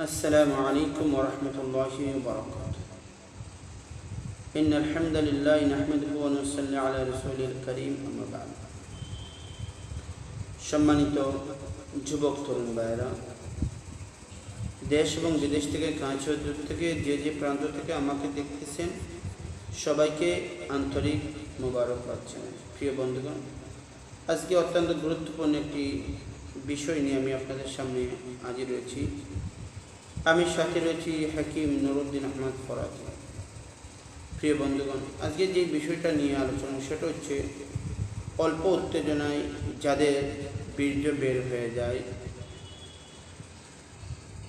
السلام عليكم ورحمة الله وبركاته إن الحمد لله نحمده ونصلي على رسوله الكريم أما بعد সম্মানিত যুবক তরুণ ভাইয়েরা দেশ এবং বিদেশ থেকে কাছে ও দূর থেকে যে যে প্রান্ত থেকে আমাকে দেখতেছেন সবাইকে আন্তরিক মোবারক পাচ্ছেন প্রিয় বন্ধুগণ আজকে অত্যন্ত গুরুত্বপূর্ণ একটি বিষয় নিয়ে আমি আপনাদের সামনে হাজির রয়েছি আমি সাথে রয়েছি হাকিম নুরুদ্দিন আহমদ ফরাজ। প্রিয় বন্ধুগণ, আজকে যে বিষয়টা নিয়ে আলোচনা, সেটা হচ্ছে অল্প উত্তেজনায় যাদের বীর্য বের হয়ে যায়,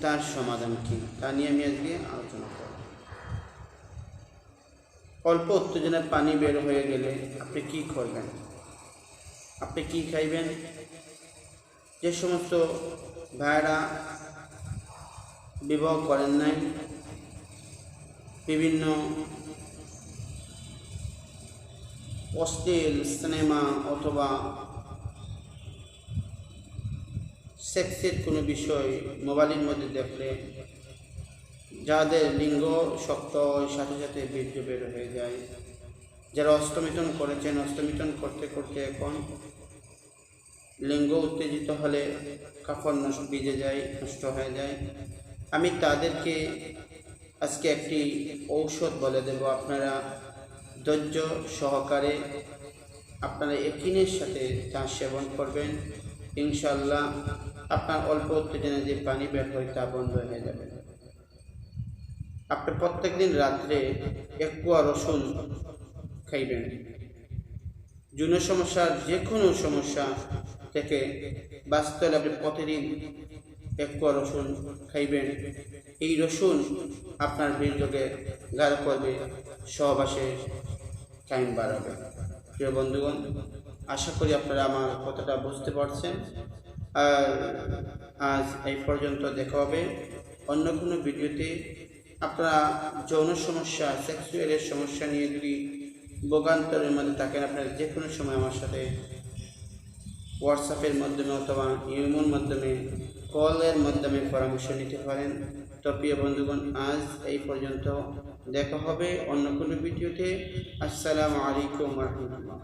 তার সমাধান কি? তা নিয়ে আমি আজকে আলোচনা করব। অল্প উত্তেজনায় পানি বের হয়ে গেলে আপনি কি করবেন? আপনি কি খাইবেন? যে সমস্ত ভাইরা বিবাহ করেন নাই। বিভিন্ন অশ্লীল সিনেমা অথবা সেক্সের কোনো বিষয় মোবাইলের মধ্যে দেখলে যাদের লিঙ্গ শক্ত সাথে সাথে বীর্য বের হয়ে যায়। যারা অষ্টমিতন করেছেন, অষ্টমিতন করতে করতে এখন লিঙ্গ উত্তেজিত হলে কাপড় নষ্ট ভিজে যায়, নষ্ট হয়ে যায়। আমি তাদেরকে আজকে একটি ঔষধ বলে দেব। আপনারা ধৈর্য সহকারে আপনারা একিনের সাথে তা সেবন করবেন। ইনশাল্লাহ আপনার অল্প উত্তেজনা যে পানি বের হয় তা বন্ধ হয়ে যাবে। আপনি প্রত্যেক দিন রাত্রে একুয়া রসুন খাইবেন। যৌন সমস্যার যে কোনো সমস্যা থেকে হলে আপনি প্রতিদিন এক রসুন খাইবেন। এই রসুন আপনার বীর্যকে গাঢ় করবে সহবাসে টাইম বাড়াবে। প্রিয় বন্ধুগণ, আশা করি আপনারা আমার কথাটা বুঝতে পারছেন। আর আজ এই পর্যন্ত দেখা হবে। অন্য কোনো ভিডিওতে আপনারা যৌন সমস্যা, সেক্সুয়ালের সমস্যা নিয়ে যদি ভোগান্তরের মধ্যে থাকেন, আপনারা যে কোনো সময় আমার সাথে হোয়াটসঅ্যাপের মাধ্যমে অথবা ইউমোর মাধ্যমে কলের মাধ্যমে পরামর্শ নিতে পারেন। তো প্রিয় বন্ধুগণ, আজ এই পর্যন্ত দেখা হবে অন্য কোনো ভিডিওতে। আসসালামু আলাইকুম রহমতুল্লাহ।